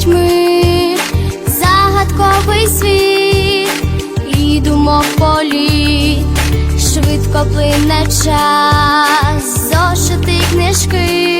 Дітьми, загадковий світ і думок політ, швидко плине час, зошити книжки,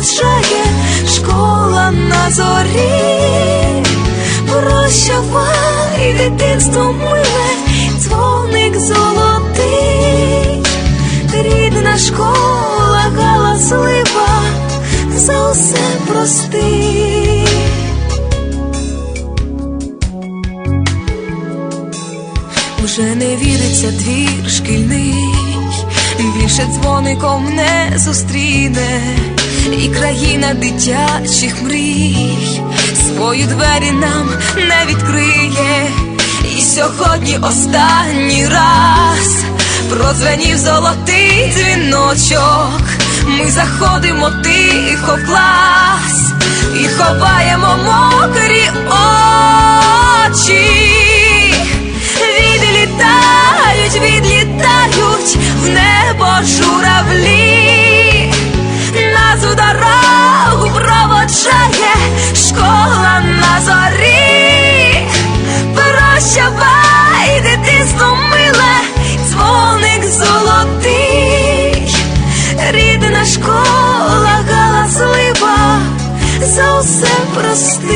проводжає школа на зорі. Прощавай, дитинство миле, дзвоник золотий, рідна школа галаслива, за усе прости. Уже не віриться двір шкільний, більше дзвоником не зустріне, і країна дитячих мрій свої двері нам не відкриє. І сьогодні останній раз продзвенів золотий дзвіночок. Ми заходимо тихо в клас школа